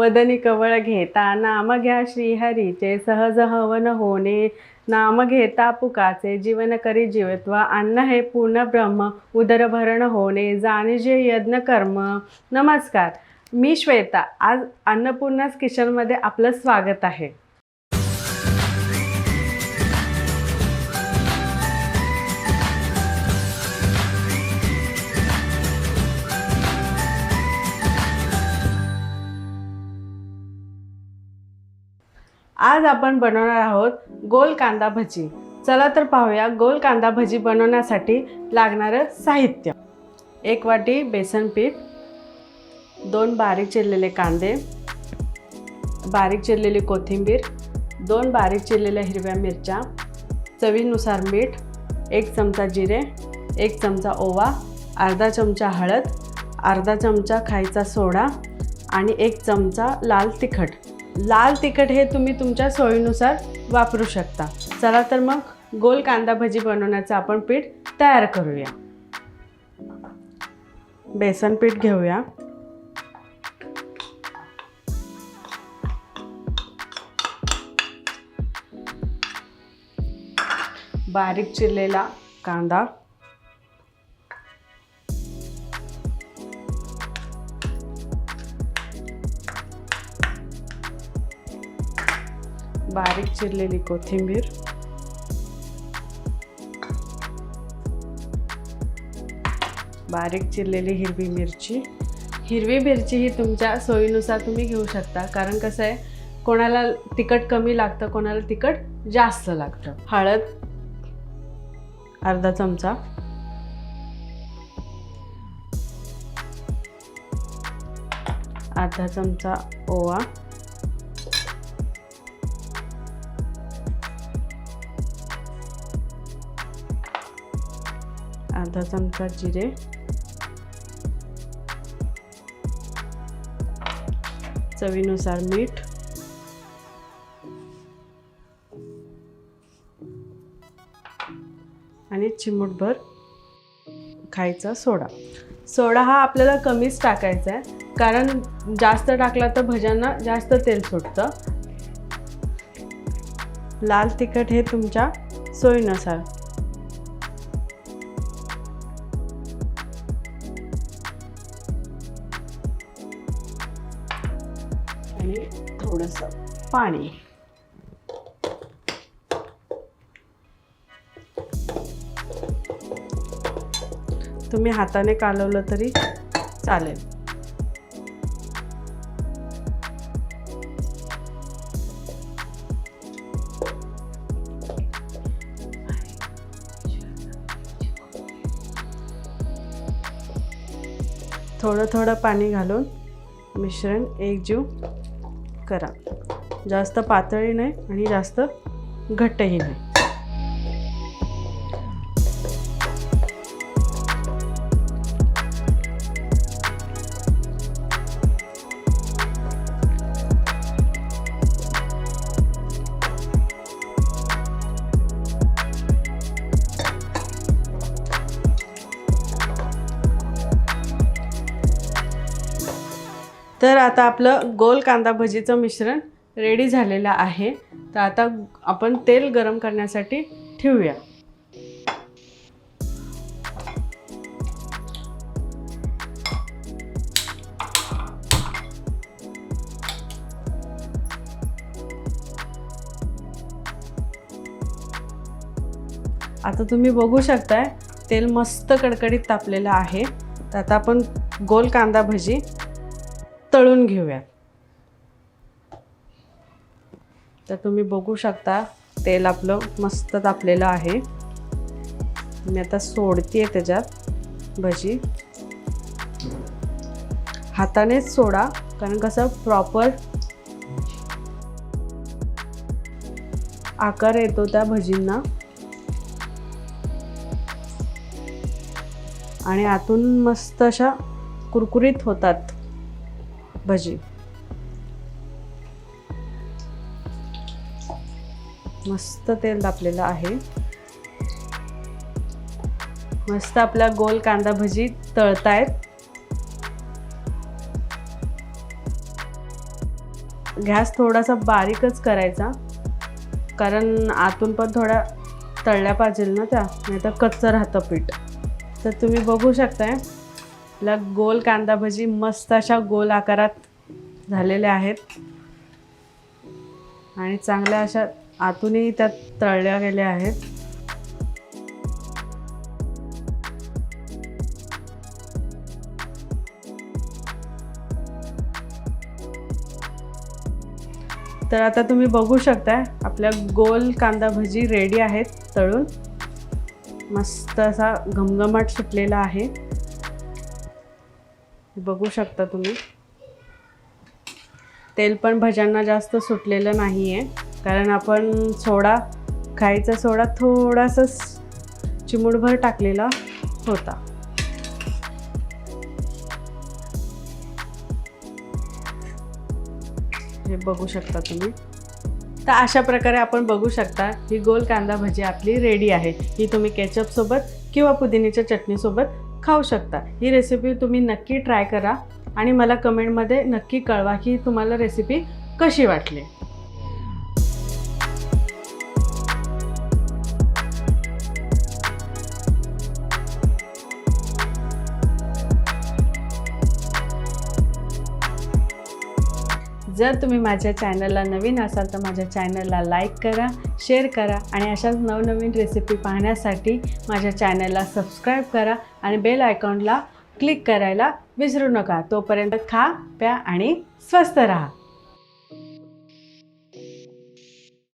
वदनी कवळ घेता नाम घ्या श्रीहरीचे सहज हवन होणे. नाम घेता पुकाचे जीवन करी जीवत्व. अन्न हे पूर्ण ब्रह्म उदरभरण होणे. जाणीजे यज्ञ कर्म. नमस्कार मी श्वेता. आज अन्नपूर्णाच किचनमध्ये आपलं स्वागत आहे. आज आपण बनवणार आहोत गोल कांदा भजी. चला तर पाहूया गोल कांदा भजी बनवण्यासाठी लागणारं साहित्य. एक वाटी बेसन पीठ दोन बारीक चिरलेले कांदे बारीक चिरलेली कोथिंबीर दोन बारीक चिरलेल्या हिरव्या मिरच्या चवीनुसार मीठ एक चमचा जिरे एक चमचा ओवा अर्धा चमचा हळद अर्धा चमचा खायचा सोडा आणि एक चमचा लाल तिखट. लाल तिखट हे तुम्ही तुमच्या सोयीनुसार वापरू शकता. चला तर मग गोल कांदा भजी बनवण्याचं आपण पीठ तयार करूया. बेसन पीठ घेऊया. बारीक चिरलेला कांदा. बारीक चिरलेली कोथिंबीर. बारीक चिरलेली हिरवी मिरची. हिरवी मिरची ही तुमच्या सोयीनुसार तुम्ही घेऊ शकता. कारण कसं आहे कोणाला तिखट कमी लागतं कोणाला तिखट जास्त लागतं. हळद अर्धा चमचा. अर्धा चमचा ओवा. अर्धा चमचा जिरे. चवीनुसार मीठ. आणि चिमूटभर खायचा सोडा. सोडा हा आपल्याला कमीच टाकायचा आहे. कारण जास्त टाकला तर भज्यांना जास्त तेल सुटतं. लाल तिखट हे तुमच्या सोयीनुसार. थोडंसं पाणी. तुम्ही हाताने कालवलं तरी चालेल. थोडं थोडं पाणी घालून मिश्रण एकजीव करा. जास्त पातळी नाही आणि जास्त घट्टही नाही. तर आता आपलं गोल कांदा भजीचं मिश्रण रेडी झालेलं आहे. तर आता आपण तेल गरम करण्यासाठी ठेवूया. आता तुम्ही बघू शकताय तेल मस्त कडकडीत तापलेलं आहे. तर आता आपण गोल कांदा भजी तळून घेऊया. तर तुम्ही बघू शकता तेल आपलं मस्त तापलेलं आहे. मी आता सोडतीये त्याच्यात भजी. हातानेच सोडा कारण कसं प्रॉपर आकार येतो त्या भजींना. आणि आतून मस्त अशा कुरकुरीत होतात. भजी. मस्त तेल तापलेलं आहे. मस्त आपल्या गोल कांदा भजी तळतायत. गॅस थोडासा बारीकच करायचा. कारण आतून पण थोड्या तळल्या पाहिजे ना त्या नाही तर कच्चं राहतं पीठ. तर तुम्ही बघू शकताय. आपल्या गोल कांदा भजी मस्त अशा गोल आकारात झालेल्या आहेत. आणि चांगल्या अशा आतूनही त्यात तळल्या गेल्या आहेत. तर आता तुम्ही बघू शकताय आपल्या गोल कांदा भजी रेडी आहेत तळून. मस्त असा घमघमाट सुटलेला आहे. बघू शकता तुम्ही. तेल पण भज्यांना जास्त सुटलेलं नाही आहे कारण आपण सोडा खायचा सोडा थोडासाच चिमुडभर टाकलेला होता. हे बघू शकता तुम्ही. तर अशा प्रकारे आपण बघू शकता ही गोल कांदा भजी आपली रेडी आहे. ही तुम्ही केचपसोबत किंवा पुदिन्याच्या चटणीसोबत खाऊ शकता. ही रेसिपी तुम्ही नक्की ट्राय करा आणि मला कमेंटमध्ये नक्की कळवा की तुम्हाला रेसिपी कशी वाटली. जर तुम्ही माझ्या चॅनलला नवीन असाल तर माझ्या चॅनलला लाईक करा शेअर करा आणि अशाच नवनवीन रेसिपी पाहण्यासाठी माझ्या चॅनलला सबस्क्राईब करा आणि बेल आयकॉनला क्लिक करायला विसरू नका. तोपर्यंत खा प्या आणि स्वस्त राहा.